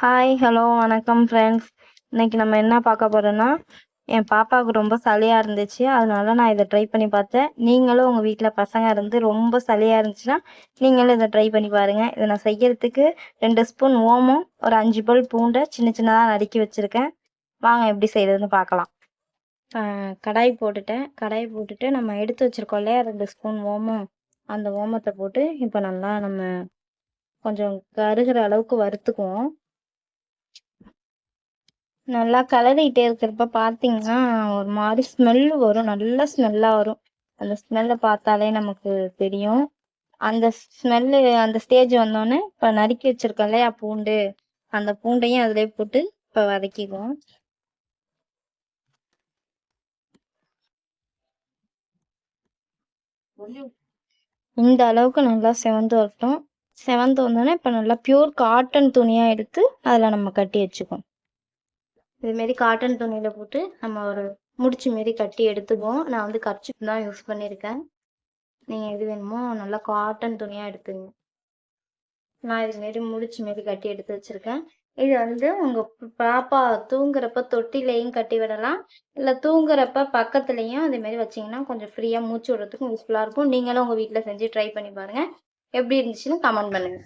Hi hello வணக்கம் friends இன்னைக்கு நம்ம என்ன பார்க்க போறோம்னா என் பாப்பாவுக்கு ரொம்ப சளியாக இருந்துச்சு. அதனால நான் இதை ட்ரை பண்ணி பார்த்தேன். நீங்களும் உங்கள் வீட்டில் பசங்க இருந்து ரொம்ப சளியாக இருந்துச்சுன்னா நீங்களும் இதை ட்ரை பண்ணி பாருங்கள் இதை நான் செய்யறதுக்கு ரெண்டு ஸ்பூன் ஓமம் ஒரு அஞ்சு பல் பூண்டை சின்ன சின்னதாக நறுக்கி வச்சுருக்கேன். வாங்க எப்படி செய்யறதுன்னு பார்க்கலாம். கடாய் போட்டுட்டேன். கடாய் போட்டுட்டு நம்ம எடுத்து வச்சுருக்கோம் இல்லையா ரெண்டு ஸ்பூன் ஓமம். அந்த ஓமத்தை போட்டு இப்போ நல்லா நம்ம கொஞ்சம் கருகிற அளவுக்கு வறுத்துக்குவோம். நல்லா கலரிட்டே இருக்கிறப்ப பார்த்தீங்கன்னா ஒரு மாதிரி ஸ்மெல் வரும். நல்ல ஸ்மெல்லாக வரும். அந்த ஸ்மெல்லை பார்த்தாலே நமக்கு தெரியும். அந்த ஸ்மெல்லு அந்த ஸ்டேஜ் வந்தோடனே இப்போ நறுக்கி வச்சிருக்கோம் இல்லையா பூண்டு. அந்த பூண்டையும் அதிலே போட்டு இப்போ வதக்கிக்குவோம் இந்த அளவுக்கு நல்லா செவந்து வரட்டும். செவந்து வந்தோடனே இப்போ நல்லா பியூர் காட்டன் துணியாக எடுத்து அதில் நம்ம கட்டி வச்சுக்குவோம். இதுமாரி காட்டன் துணியில் போட்டு நம்ம ஒரு முடிச்சு மாரி கட்டி எடுத்துக்குவோம். நான் வந்து கர்ச்சிப் தான் யூஸ் பண்ணியிருக்கேன் நீங்கள் எது வேணுமோ நல்லா காட்டன் துணியாக எடுத்துங்க. நான் இதுமாரி முடிச்சு மாரி கட்டி எடுத்து வச்சுருக்கேன். இது வந்து உங்கள் பாப்பா தூங்குறப்ப தொட்டிலையும் கட்டி விடலாம். இல்லை தூங்குறப்ப பக்கத்துலேயும் அதேமாரி வச்சிங்கன்னா கொஞ்சம் ஃப்ரீயாக மூச்சு விடுறதுக்கும் யூஸ்ஃபுல்லாக இருக்கும். நீங்களும் உங்கள் வீட்டில் செஞ்சு ட்ரை பண்ணி பாருங்கள் எப்படி இருந்துச்சுன்னு கமெண்ட் பண்ணுங்கள்